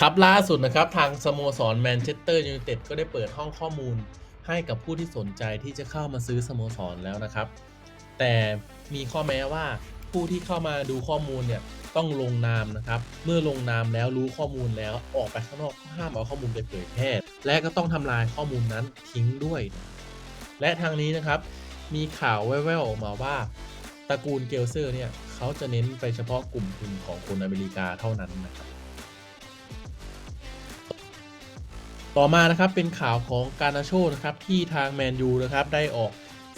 ครับล่าสุดนะครับทางสโมสรแมนเชสเตอร์ยูไนเต็ดก็ได้เปิดห้องข้อมูลให้กับผู้ที่สนใจที่จะเข้ามาซื้อสโมสรแล้วนะครับ แต่มีข้อแม้ว่าผู้ที่เข้ามาดูข้อมูลเนี่ยต้องลงนามนะครับ เมื่อลงนามแล้วรู้ข้อมูลแล้วออกไปข้างนอกห้ามเอาข้อมูลไปเผยแพร่และก็ต้องทำลายข้อมูลนั้นทิ้งด้วย และทางนี้นะครับ มีข่าวแว่วๆออกมาว่าตระกูลเกลเซอร์เนี่ยเขาจะเน้นไปเฉพาะกลุ่มทุนของคนอเมริกาเท่านั้นนะครับ ต่อมานะครับเป็นข่าวของการนาโชนะครับที่ทางแมนยูนะครับได้ออก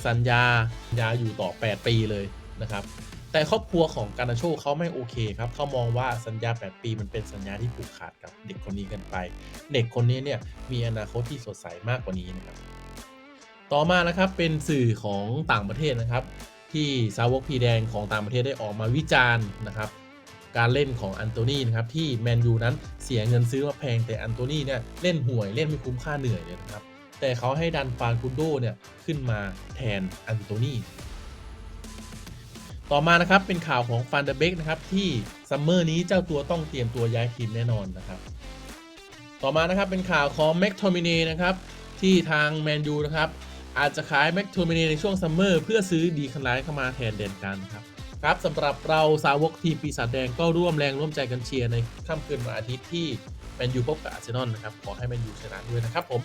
สัญญาสัญญาอยู่ต่อ 8 ปีเลยนะครับ แต่ครอบครัวของการนาโชเขาไม่โอเคครับเขามองว่าสัญญา 8 ปีมันเป็นสัญญาที่ผูกขาดกับเด็กคนนี้กันไป เด็กคนนี้เนี่ยมีอนาคตที่สดใสมากกว่านี้นะครับ ต่อมานะครับเป็นสื่อของต่างประเทศนะครับ ที่สาวกพีแดงของต่างประเทศได้ออกมาวิจารณ์นะครับ การเล่นของอันโตนีนะครับที่แมนยูนั้นเสียเงินซื้อมาแพงแต่อันโตนีเนี่ยเล่นห่วยเล่นไม่คุ้มค่าเหนื่อยเลยนะครับแต่เขาให้ดันฟานคุนโดเนี่ยขึ้นมาแทนอันโตนีต่อมานะครับเป็นข่าวของฟันเดเบกนะครับที่ซัมเมอร์นี้เจ้าตัวต้องเตรียมตัวย้ายทีมแน่นอนนะครับ ต่อมานะครับเป็นข่าวของแม็กโทมินีนะครับที่ทางแมนยูนะครับอาจจะขายแม็กโทมินีในช่วงซัมเมอร์เพื่อซื้อดีคันไลท์เข้ามาแทนเด่นกันครับ ครับสำหรับเราสาวกทีมปีศาจแดงก็ร่วมแรงร่วมใจกันเชียร์ในค่ำคืนวันอาทิตย์ที่แมนยูพบกับอาร์เซนอลนะครับขอให้แมนยูชนะด้วยนะครับผม